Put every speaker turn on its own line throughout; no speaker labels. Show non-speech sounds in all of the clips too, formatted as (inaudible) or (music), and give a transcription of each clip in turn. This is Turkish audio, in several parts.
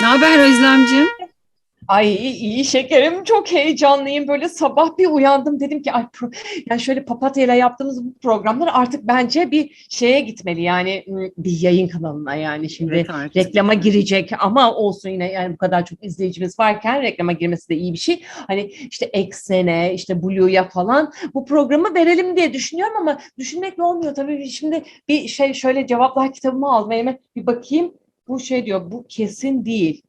Ne haber Özlemciğim?
Ay iyi şekerim. Çok heyecanlıyım. Böyle sabah bir uyandım. Dedim ki ay pro- yani şöyle papatyayla yaptığımız bu programlar artık bence bir şeye gitmeli. Yani ım, bir yayın kanalına yani. Şimdi
Evet, artık.
reklama girecek ama olsun yine yani bu kadar çok izleyicimiz varken reklama girmesi de iyi bir şey. Hani işte Eksen'e işte Blue'ya falan bu programı verelim diye düşünüyorum ama düşünmekle olmuyor. Tabii şimdi bir şey şöyle cevaplar kitabımı aldım elime bir bakayım bu şey diyor bu kesin değil.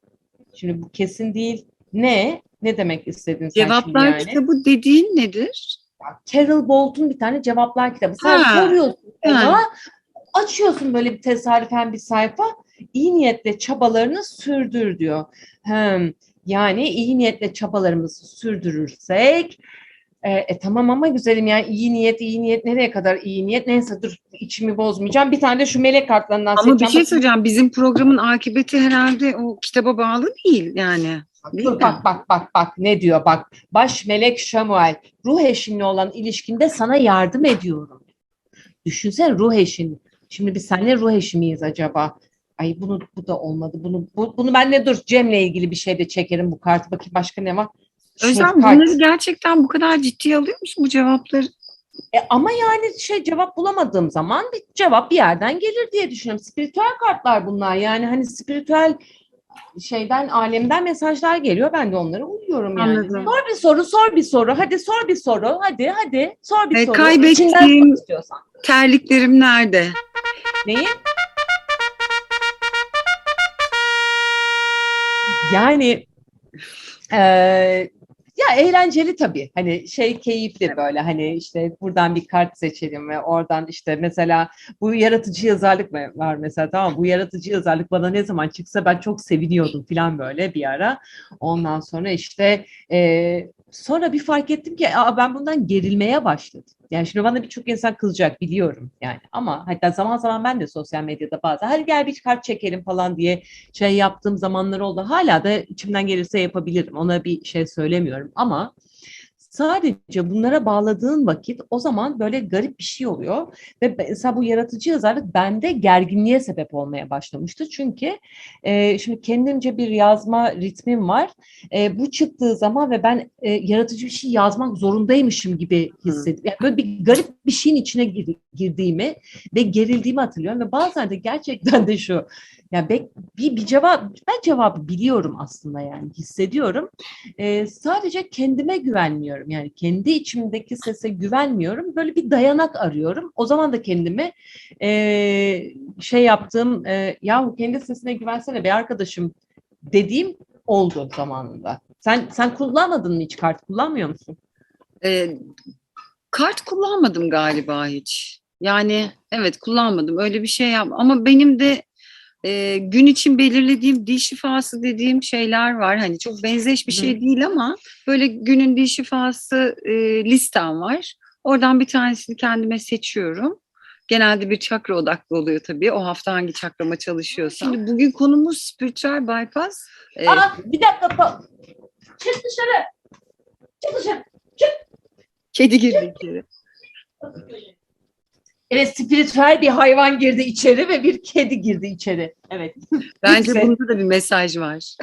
Şimdi bu kesin değil ne? Ne demek istedin sen
Cevaplar
şimdi yani?
kitabı dediğin nedir?
Carol Bolt'un bir tane cevaplar kitabı. Sen
Ha,
soruyorsun ona, açıyorsun böyle bir tesadüfen bir sayfa, iyi niyetle çabalarını sürdür diyor. Hem, yani iyi niyetle çabalarımızı sürdürürsek, e, e, tamam ama güzelim yani iyi niyet, iyi niyet nereye kadar iyi niyet? Neyse dur içimi bozmayacağım. Bir tane de şu melek kartlarından
Ama bir şey söyleyeceğim. Bizim programın akıbeti herhalde o kitaba bağlı değil yani. Değil
Dur
mi?
bak bak bak bak ne diyor bak. Baş melek Şamuel ruh eşinle olan ilişkinde sana yardım ediyorum. Düşünsene ruh eşin. Şimdi biz seninle ruh eşi miyiz acaba? Ay bunu bu da olmadı. Bunu bu, bunu ben ne dur Cem'le ilgili bir şey de çekerim bu kartı. Bakayım başka ne var?
Özlem
Şefkat.
bunları gerçekten bu kadar ciddiye alıyor musun bu cevapları?
E, ama yani şey cevap bulamadığım zaman bir cevap bir yerden gelir diye düşünüyorum. Spiritüel kartlar bunlar. Yani hani spiritüel şeyden alemden mesajlar geliyor. Ben de onlara uyuyorum yani.
Anladım.
Sor bir soru, sor bir soru. Hadi sor bir soru. Hadi hadi sor bir
E,
soru.
kaybettiğim-. Terliklerim nerede?
Neyi? Yani eee, ya eğlenceli tabii. Hani şey keyifli böyle hani işte buradan bir kart seçelim ve oradan işte mesela bu yaratıcı yazarlık mı var mesela tamam bu yaratıcı yazarlık bana ne zaman çıksa ben çok seviniyordum falan böyle bir ara. Ondan sonra işte eee, sonra bir fark ettim ki Aa, ben bundan gerilmeye başladım. Yani şimdi bana birçok insan kızacak biliyorum yani ama hatta zaman zaman ben de sosyal medyada bazen hadi gel bir kart çekelim falan diye şey yaptığım zamanlar oldu. Hala da içimden gelirse yapabilirim. Ona bir şey söylemiyorum ama sadece bunlara bağladığın vakit o zaman böyle garip bir şey oluyor ve mesela bu yaratıcı yazarlık bende gerginliğe sebep olmaya başlamıştı. Çünkü e, şimdi kendimce bir yazma ritmim var. E, bu çıktığı zaman ve ben e, yaratıcı bir şey yazmak zorundaymışım gibi hissediyorum. Yani böyle bir garip bir şeyin içine gir- girdiğimi ve gerildiğimi hatırlıyorum ve bazen de gerçekten de şu ya bek, bir, bir cevap ben cevabı biliyorum aslında yani hissediyorum. Ee, sadece kendime güvenmiyorum. Yani kendi içimdeki sese güvenmiyorum. Böyle bir dayanak arıyorum. O zaman da kendimi e, şey yaptığım e, yahu kendi sesine güvensene be arkadaşım dediğim oldu zamanında. Sen sen kullanmadın mı hiç kart kullanmıyor musun?
E, kart kullanmadım galiba hiç. Yani evet kullanmadım. Öyle bir şey yap. Ama benim de e, gün için belirlediğim dil şifası dediğim şeyler var. Hani çok benzeş bir
Hı.
şey değil ama böyle günün dil şifası e, listem var. Oradan bir tanesini kendime seçiyorum. Genelde bir çakra odaklı oluyor tabii. O hafta hangi çakrama çalışıyorsam. Şimdi bugün konumuz spiritüel bypass. E,
Aa, bir dakika. pa- Çık dışarı. Çık dışarı.
kedi girdi içeri.
Evet, spiritüel bir hayvan girdi içeri ve bir kedi girdi içeri. Evet. (laughs)
Bence
Neyse.
bunda da bir mesaj var.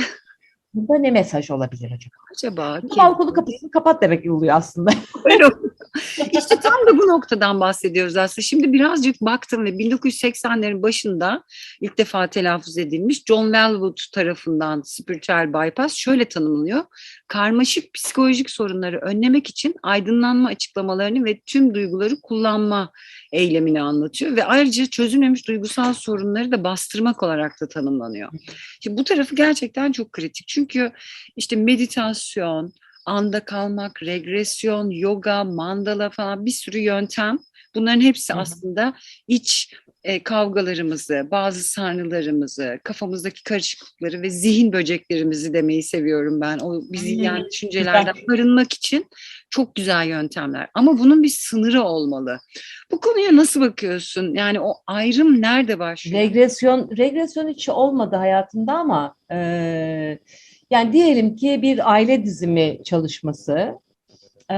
Bunda ne mesaj olabilir acaba?
Acaba
balkonu kapısını kapat demek oluyor aslında. (laughs) (laughs)
işte tam da bu noktadan bahsediyoruz aslında. Şimdi birazcık baktım ve 1980'lerin başında ilk defa telaffuz edilmiş John Wellwood tarafından spiritüel bypass şöyle tanımlanıyor. Karmaşık psikolojik sorunları önlemek için aydınlanma açıklamalarını ve tüm duyguları kullanma eylemini anlatıyor ve ayrıca çözülmemiş duygusal sorunları da bastırmak olarak da tanımlanıyor. Şimdi bu tarafı gerçekten çok kritik. Çünkü işte meditasyon, anda kalmak, regresyon, yoga, mandala falan bir sürü yöntem. Bunların hepsi aslında iç e, kavgalarımızı, bazı sarnılarımızı, kafamızdaki karışıklıkları ve zihin böceklerimizi demeyi seviyorum ben. O bizi yiyen düşüncelerden arınmak için çok güzel yöntemler. Ama bunun bir sınırı olmalı. Bu konuya nasıl bakıyorsun? Yani o ayrım nerede başlıyor?
regresyon regresyon hiç olmadı hayatımda ama e, yani diyelim ki bir aile dizimi çalışması e,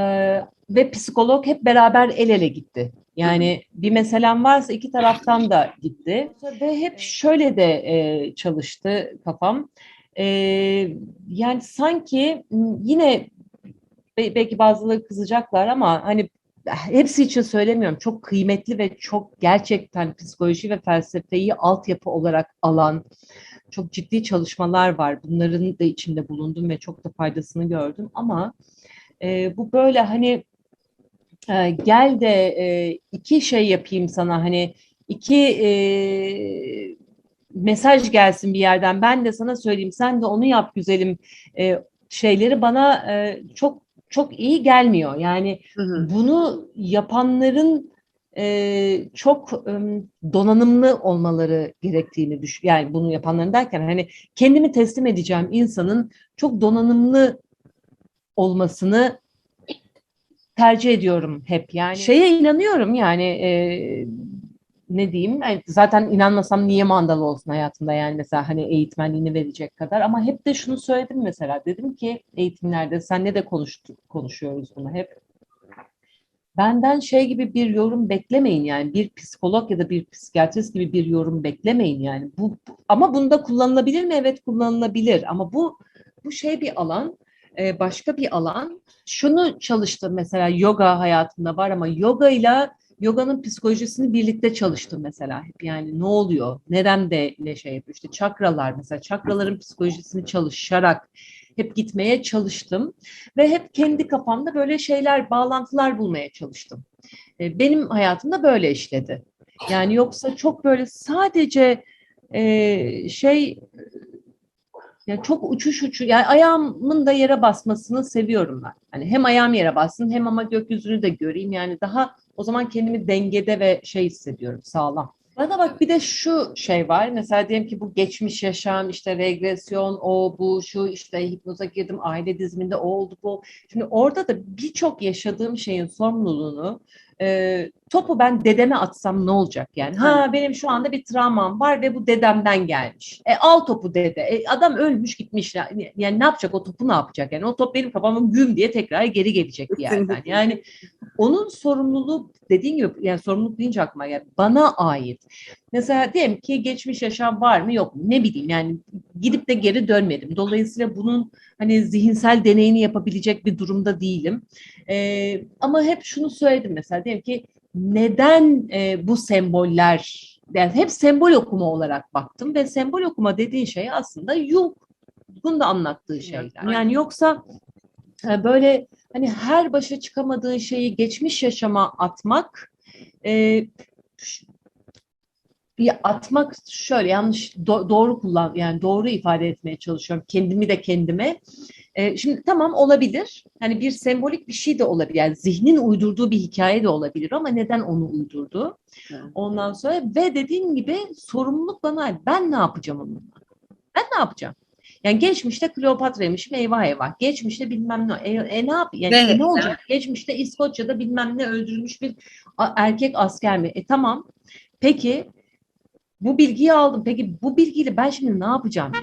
ve psikolog hep beraber el ele gitti. Yani bir meselem varsa iki taraftan da gitti ve hep şöyle de e, çalıştı kafam. e, yani sanki yine be- belki bazıları kızacaklar ama hani hepsi için söylemiyorum. Çok kıymetli ve çok gerçekten psikoloji ve felsefeyi altyapı olarak alan çok ciddi çalışmalar var. Bunların da içinde bulundum ve çok da faydasını gördüm ama e, bu böyle hani e, gel de e, iki şey yapayım sana hani iki e, mesaj gelsin bir yerden ben de sana söyleyeyim sen de onu yap güzelim e, şeyleri bana e, çok çok iyi gelmiyor. Yani
Hı hı.
bunu yapanların çok donanımlı olmaları gerektiğini düş yani bunu yapanların derken hani kendimi teslim edeceğim insanın çok donanımlı olmasını tercih ediyorum hep. Yani şeye inanıyorum yani e, ne diyeyim? Yani zaten inanmasam niye mandal olsun hayatımda? Yani mesela hani eğitmenliğini verecek kadar. Ama hep de şunu söyledim mesela. Dedim ki eğitimlerde senle de konuştuk konuşuyoruz bunu hep benden şey gibi bir yorum beklemeyin yani bir psikolog ya da bir psikiyatrist gibi bir yorum beklemeyin yani bu ama bunda kullanılabilir mi? Evet kullanılabilir ama bu bu şey bir alan e, başka bir alan. Şunu çalıştım mesela yoga hayatımda var ama yoga ile yoganın psikolojisini birlikte çalıştım mesela hep yani ne oluyor? Neden de ne şey yapıyor? İşte çakralar mesela çakraların psikolojisini çalışarak hep gitmeye çalıştım ve hep kendi kafamda böyle şeyler, bağlantılar bulmaya çalıştım. E, Benim hayatımda böyle işledi. Yani yoksa çok böyle sadece e, şey ya çok uçuş uçu yani ayağımın da yere basmasını seviyorum ben. Hani hem ayağım yere bassın hem ama gökyüzünü de göreyim. Yani daha o zaman kendimi dengede ve şey hissediyorum sağlam. Bana bak bir de şu şey var. Mesela diyelim ki bu geçmiş yaşam, işte regresyon, o bu şu işte hipnoza girdim, aile diziminde o oldu bu. Şimdi orada da birçok yaşadığım şeyin sorumluluğunu e, topu ben dedeme atsam ne olacak yani? Ha benim şu anda bir travmam var ve bu dedemden gelmiş. E al topu dede. E, adam ölmüş gitmiş. Yani, yani ne yapacak o topu ne yapacak? Yani o top benim kafama güm diye tekrar geri gelecek bir yerden. Yani onun sorumluluğu dediğin gibi yani sorumluluk deyince aklıma geldi. Bana ait. Mesela diyelim ki geçmiş yaşam var mı yok mu? Ne bileyim yani gidip de geri dönmedim. Dolayısıyla bunun hani zihinsel deneyini yapabilecek bir durumda değilim. Ee, ama hep şunu söyledim mesela diyelim ki neden e, bu semboller yani hep sembol okuma olarak baktım ve sembol okuma dediğin şey aslında Jung'un da anlattığı şeyler. Yani yoksa e, böyle hani her başa çıkamadığın şeyi geçmiş yaşama atmak e, ya atmak şöyle yanlış do- doğru kullan yani doğru ifade etmeye çalışıyorum kendimi de kendime. E, şimdi tamam olabilir. Hani bir sembolik bir şey de olabilir. Yani zihnin uydurduğu bir hikaye de olabilir ama neden onu uydurdu?
Evet.
Ondan sonra ve dediğim gibi sorumluluk bana. Ben ne yapacağım onunla? Ben ne yapacağım? Yani geçmişte Kleopatra'ymış eyvah eyvah. Geçmişte bilmem ne. E, e ne yap? Yani
Ne?
ne olacak? Geçmişte İskoçya'da bilmem ne öldürülmüş bir erkek asker mi? E tamam. Peki bu bilgiyi aldım. Peki bu bilgiyle ben şimdi ne yapacağım ya?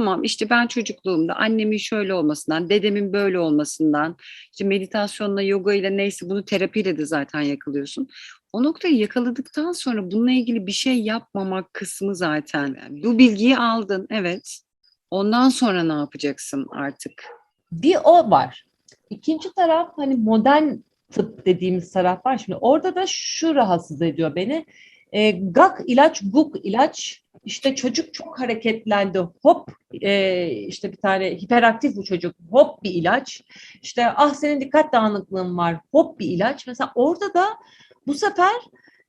Tamam işte ben çocukluğumda annemin şöyle olmasından, dedemin böyle olmasından, işte meditasyonla, yoga ile neyse bunu terapiyle de zaten yakalıyorsun. O noktayı yakaladıktan sonra bununla ilgili bir şey yapmamak kısmı zaten. Yani bu bilgiyi aldın, evet. Ondan sonra ne yapacaksın artık?
Bir o var. İkinci taraf hani modern tıp dediğimiz taraf var. Şimdi orada da şu rahatsız ediyor beni. E, gak ilaç, guk ilaç. İşte çocuk çok hareketlendi. Hop e, işte bir tane hiperaktif bu çocuk. Hop bir ilaç. İşte ah senin dikkat dağınıklığın var. Hop bir ilaç. Mesela orada da bu sefer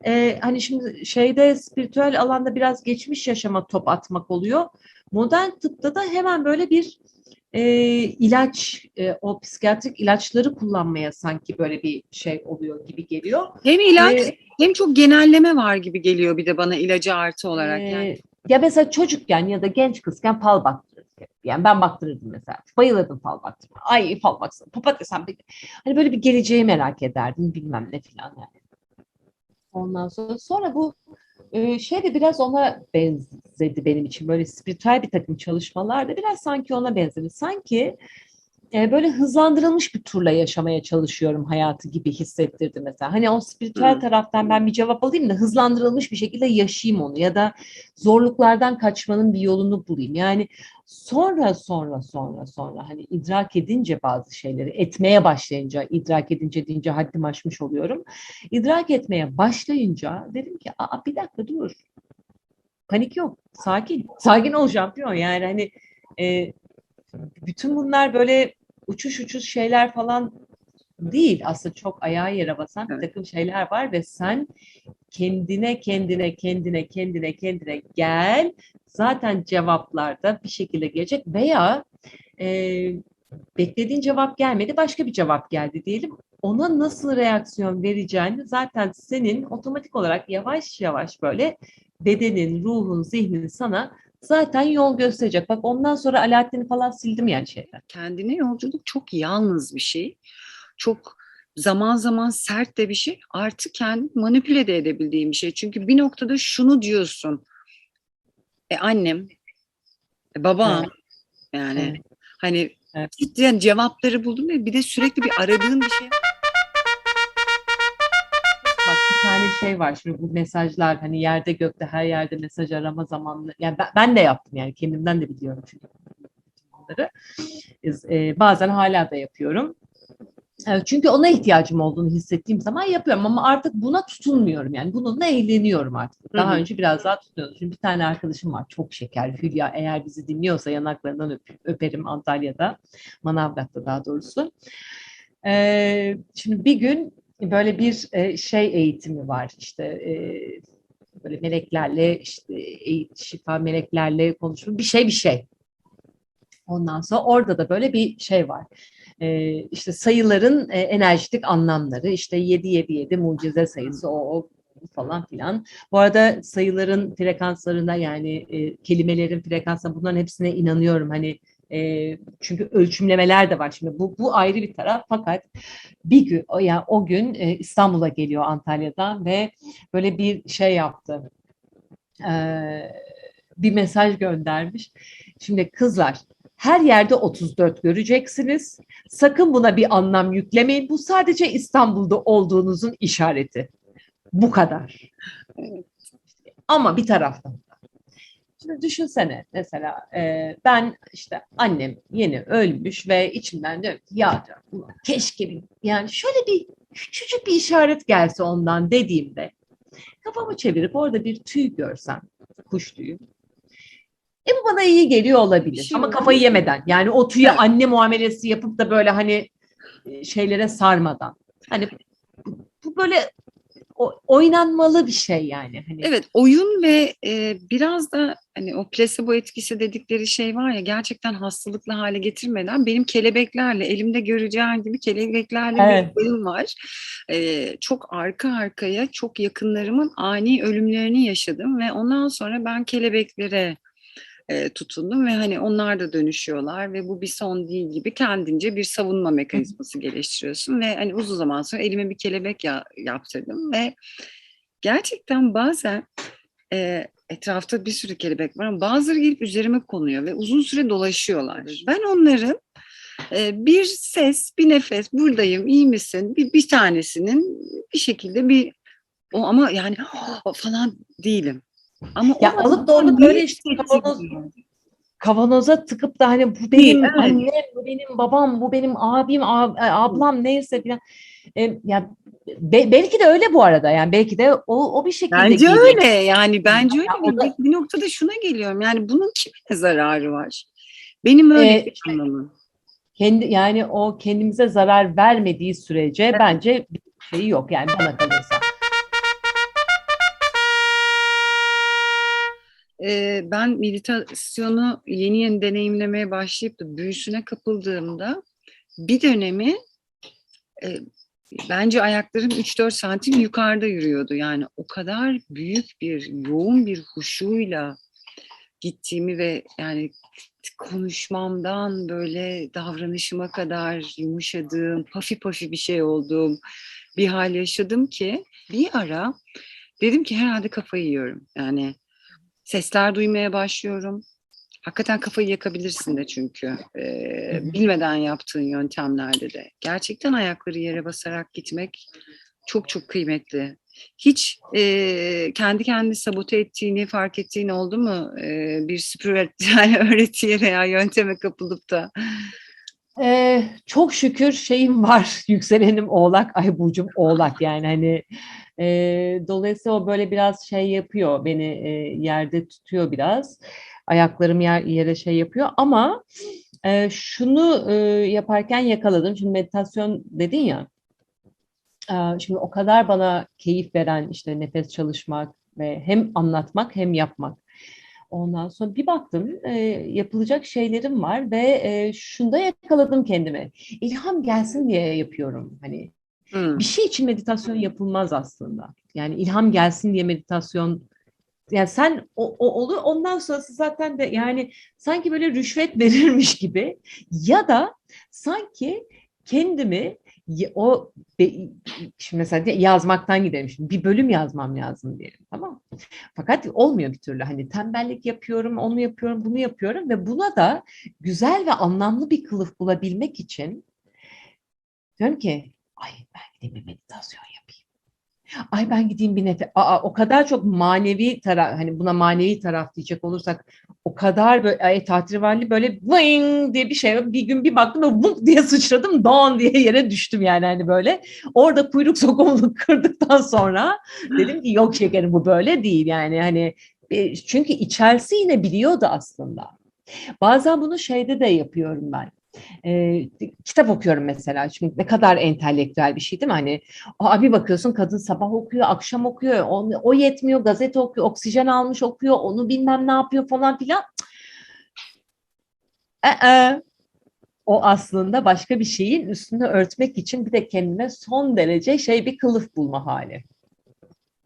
e, hani şimdi şeyde spiritüel alanda biraz geçmiş yaşama top atmak oluyor. Modern tıpta da hemen böyle bir e, ilaç, e, o psikiyatrik ilaçları kullanmaya sanki böyle bir şey oluyor gibi geliyor.
Hem ilaç
Ee,
hem çok genelleme var gibi geliyor bir de bana ilacı artı olarak. Yani.
e, ya mesela çocukken ya da genç kızken fal baktırırdık. Yani ben baktırırdım mesela. Bayılırdım fal baktırma. Ay fal baksana. Papatya sen bir... Hani böyle bir geleceği merak ederdim bilmem ne filan yani. Ondan sonra sonra bu e, şey de biraz ona benzedi benim için. Böyle spiritüel bir takım çalışmalar da biraz sanki ona benzedi. Sanki e, böyle hızlandırılmış bir turla yaşamaya çalışıyorum hayatı gibi hissettirdi mesela. Hani o spiritüel
Hı.
taraftan ben bir cevap alayım da hızlandırılmış bir şekilde yaşayayım onu ya da zorluklardan kaçmanın bir yolunu bulayım. Yani sonra sonra sonra sonra hani idrak edince bazı şeyleri etmeye başlayınca idrak edince deyince haddim aşmış oluyorum. İdrak etmeye başlayınca dedim ki Aa, bir dakika dur. Panik yok. Sakin. Sakin ol şampiyon. Yani hani e, bütün bunlar böyle uçuş uçuş şeyler falan değil. Aslında çok ayağı yere basan bir takım şeyler var ve sen kendine kendine kendine kendine kendine gel. Zaten cevaplar da bir şekilde gelecek veya e, beklediğin cevap gelmedi başka bir cevap geldi diyelim. Ona nasıl reaksiyon vereceğini zaten senin otomatik olarak yavaş yavaş böyle bedenin, ruhun, zihnin sana zaten yol gösterecek. Bak ondan sonra Alaaddin'i falan sildim yani şeyden.
kendine yolculuk çok yalnız bir şey. Çok zaman zaman sert de bir şey. Artık kendi manipüle de edebildiğim bir şey. Çünkü bir noktada şunu diyorsun. E annem, e babam
Evet.
yani
Evet.
hani
Evet.
cidden cevapları buldum ve bir de sürekli bir aradığın bir şey.
Tane şey var şimdi bu mesajlar hani yerde gökte her yerde mesaj arama zamanlı. Yani ben, ben de yaptım yani kendimden de biliyorum çünkü bunları. E, bazen hala da yapıyorum. Evet, çünkü ona ihtiyacım olduğunu hissettiğim zaman yapıyorum ama artık buna tutunmuyorum yani bununla eğleniyorum artık. Daha
Hı hı.
önce biraz daha tutunuyordum. Şimdi bir tane arkadaşım var çok şeker Hülya eğer bizi dinliyorsa yanaklarından öp- öperim Antalya'da Manavgat'ta daha doğrusu. Ee, şimdi bir gün böyle bir e, şey eğitimi var işte e, böyle meleklerle işte şifa meleklerle konuşma bir şey bir şey. Ondan sonra orada da böyle bir şey var. Ee, işte sayıların e, enerjitik anlamları işte 7 7 7 mucize sayısı o, o falan filan. Bu arada sayıların frekanslarına yani e, kelimelerin frekanslarına bunların hepsine inanıyorum. Hani e, çünkü ölçümlemeler de var şimdi. Bu bu ayrı bir taraf fakat bir gün yani o gün e, İstanbul'a geliyor Antalya'dan ve böyle bir şey yaptı. Ee, bir mesaj göndermiş. Şimdi kızlar her yerde 34 göreceksiniz. Sakın buna bir anlam yüklemeyin. Bu sadece İstanbul'da olduğunuzun işareti. Bu kadar. Ama bir taraftan. Şimdi düşünsene mesela e, ben işte annem yeni ölmüş ve içimden diyorum ki ya diyorum, keşke bir yani şöyle bir küçücük bir işaret gelse ondan dediğimde kafamı çevirip orada bir tüy görsem kuş tüyü e bu bana iyi geliyor olabilir.
Şimdi-
ama kafayı yemeden yani o tüye
Evet.
anne muamelesi yapıp da böyle hani şeylere sarmadan. Hani bu, böyle oynanmalı bir şey yani hani
Evet oyun ve e, biraz da hani o plasebo etkisi dedikleri şey var ya gerçekten hastalıklı hale getirmeden benim kelebeklerle elimde göreceğin gibi kelebeklerle
Evet.
bir oyun var. E, çok arka arkaya çok yakınlarımın ani ölümlerini yaşadım ve ondan sonra ben kelebeklere e, tutundum ve hani onlar da dönüşüyorlar ve bu bir son değil gibi kendince bir savunma mekanizması geliştiriyorsun ve hani uzun zaman sonra elime bir kelebek ya- yaptırdım ve gerçekten bazen e, etrafta bir sürü kelebek var ama bazıları gelip üzerime konuyor ve uzun süre dolaşıyorlar. Ben onların e, bir ses, bir nefes, buradayım, iyi misin? Bir, bir tanesinin bir şekilde bir o ama yani falan değilim. Ama
Ya alıp da onu böyle işte
hissettiriyor?
kavanoz- kavanoza tıkıp da hani bu benim
evet.
annem, bu benim babam, bu benim abim, ab- e, ablam neyse filan. E, ya be- belki de öyle bu arada yani belki de o, o bir şekilde
Bence
geliyor.
öyle yani bence öyle
Ya o
bir,
da-
bir noktada şuna geliyorum yani bunun kime zararı var? Benim öyle
Ee,
bir anlamı.
Kendi yani o kendimize zarar vermediği sürece bence bir şeyi yok yani bana kalırsa.
Ee, ben meditasyonu yeni yeni deneyimlemeye başlayıp da büyüsüne kapıldığımda bir dönemi e, bence ayaklarım 3-4 santim yukarıda yürüyordu. Yani o kadar büyük bir, yoğun bir huşuyla gittiğimi ve yani konuşmamdan böyle davranışıma kadar yumuşadığım, pafi pafi bir şey olduğum bir hal yaşadım ki bir ara dedim ki herhalde kafayı yiyorum. Yani sesler duymaya başlıyorum. Hakikaten kafayı yakabilirsin de çünkü. Ee, bilmeden yaptığın yöntemlerde de. Gerçekten ayakları yere basarak gitmek çok çok kıymetli. Hiç e, kendi kendini sabote ettiğini fark ettiğin oldu mu? E, bir spiritüel (laughs) öğretiye veya yönteme kapılıp da.
Ee, çok şükür şeyim var. (laughs) Yükselenim oğlak, ay burcum oğlak yani hani e, dolayısıyla o böyle biraz şey yapıyor beni e, yerde tutuyor biraz. Ayaklarım yer, yere şey yapıyor ama e, şunu e, yaparken yakaladım. Şimdi meditasyon dedin ya. e, Şimdi o kadar bana keyif veren işte nefes çalışmak ve hem anlatmak hem yapmak. Ondan sonra bir baktım e, yapılacak şeylerim var ve e, şunda yakaladım kendimi. İlham gelsin diye yapıyorum. Hani
Hmm.
bir şey için meditasyon yapılmaz aslında. Yani ilham gelsin diye meditasyon yani sen o, o olur ondan sonrası zaten de yani sanki böyle rüşvet (laughs) verirmiş gibi ya da sanki kendimi o şimdi mesela de- yazmaktan gidelim şimdi bir bölüm yazmam lazım diyelim tamam? Fakat olmuyor bir türlü hani tembellik yapıyorum onu yapıyorum bunu yapıyorum ve buna da güzel ve anlamlı bir kılıf bulabilmek için diyorum ki ay ben gideyim bir meditasyon yapayım. Ay ben gideyim bir nefes. Aa, o kadar çok manevi taraf hani buna manevi taraf diyecek olursak o kadar böyle ay, böyle ving diye bir şey bir gün bir baktım ve vung diye sıçradım don diye yere düştüm yani hani böyle orada kuyruk sokumunu (laughs) kırdıktan sonra dedim ki yok şekerim bu böyle değil yani hani e, çünkü içerisi yine biliyordu aslında. Bazen bunu şeyde de yapıyorum ben. Ee, kitap okuyorum mesela. Çünkü ne kadar entelektüel bir şey değil mi? Hani abi bakıyorsun kadın sabah okuyor, akşam okuyor. O, o yetmiyor, gazete okuyor, oksijen almış okuyor, onu bilmem ne yapıyor falan filan. Ee, o aslında başka bir şeyin üstünü örtmek için bir de kendine son derece şey bir kılıf bulma hali.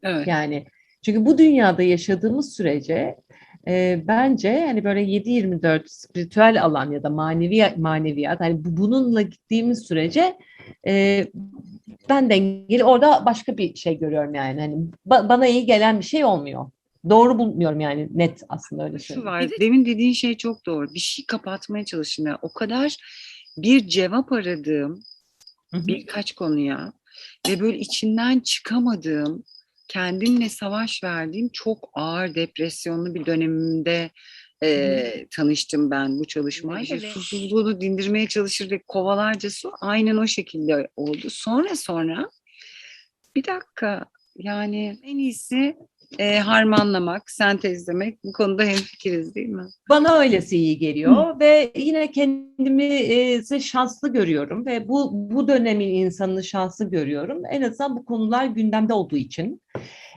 Evet.
Yani çünkü bu dünyada yaşadığımız sürece e, bence hani böyle 7-24 spiritüel alan ya da manevi maneviyat hani bu- bununla gittiğimiz sürece e, ben dengeli orada başka bir şey görüyorum yani hani ba- bana iyi gelen bir şey olmuyor. Doğru bulmuyorum yani net aslında öyle
Şu
söyleyeyim.
var, demin dediğin şey çok doğru. Bir şey kapatmaya çalıştım. Yani o kadar bir cevap aradığım
Hı hı.
birkaç konuya ve böyle içinden çıkamadığım, kendimle savaş verdiğim çok ağır depresyonlu bir dönemimde e, tanıştım ben bu çalışmayla.
Evet.
Susuzluğunu dindirmeye çalışır ve kovalarca su aynen o şekilde oldu. Sonra sonra bir dakika yani en iyisi e, harmanlamak, sentezlemek. Bu konuda hemfikiriz değil mi?
Bana öylesi iyi geliyor ve yine kendimi e, şanslı görüyorum ve bu bu dönemin insanını şanslı görüyorum. En azından bu konular gündemde olduğu için.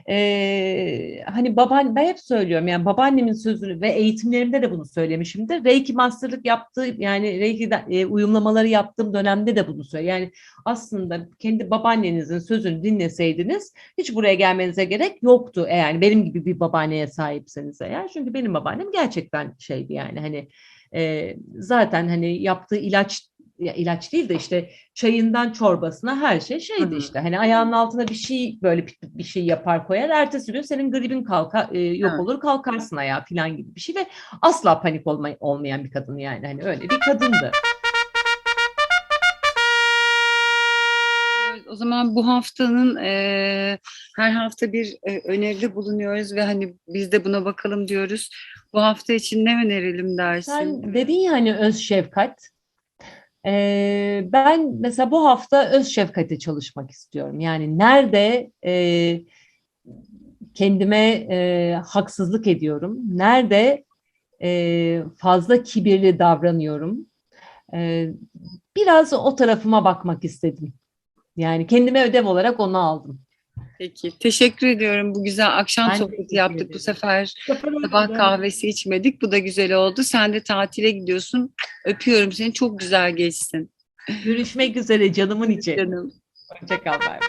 Ee, hani baban ben hep söylüyorum yani babaannemin sözünü ve eğitimlerimde de bunu söylemişimdir. Reiki masterlık yaptığı yani Reiki e, uyumlamaları yaptığım dönemde de bunu söyle. Yani aslında kendi babaannenizin sözünü dinleseydiniz hiç buraya gelmenize gerek yoktu. E, Yani benim gibi bir babaanneye sahipseniz eğer. Çünkü benim babaannem gerçekten şeydi yani hani e, zaten hani yaptığı ilaç ya ilaç değil de işte çayından çorbasına her şey şeydi işte. Hani ayağının altına bir şey böyle bir, şey yapar koyar. Ertesi gün senin gribin kalka, e, yok
Evet.
olur kalkarsın ayağa falan gibi bir şey ve asla panik olma, olmayan bir kadın yani. Hani öyle bir kadındı.
O zaman bu haftanın e, her hafta bir e, öneride bulunuyoruz ve hani biz de buna bakalım diyoruz. Bu hafta için ne önerelim dersin?
Sen dedin ya hani öz şefkat. Ben mesela bu hafta öz şefkate çalışmak istiyorum. Yani nerede e, kendime e, haksızlık ediyorum, nerede e, fazla kibirli davranıyorum. E, biraz o tarafıma bakmak istedim. Yani kendime ödev olarak onu aldım.
Peki. Teşekkür ediyorum. Bu güzel akşam
Ben
sohbeti yaptık bu
ederim.
sefer. Sabah kahvesi içmedik. Bu da güzel oldu. Sen de tatile gidiyorsun. Öpüyorum seni. Çok güzel geçsin.
Görüşmek üzere canımın içi.
Canım.
Hoşçakal. Bay bay.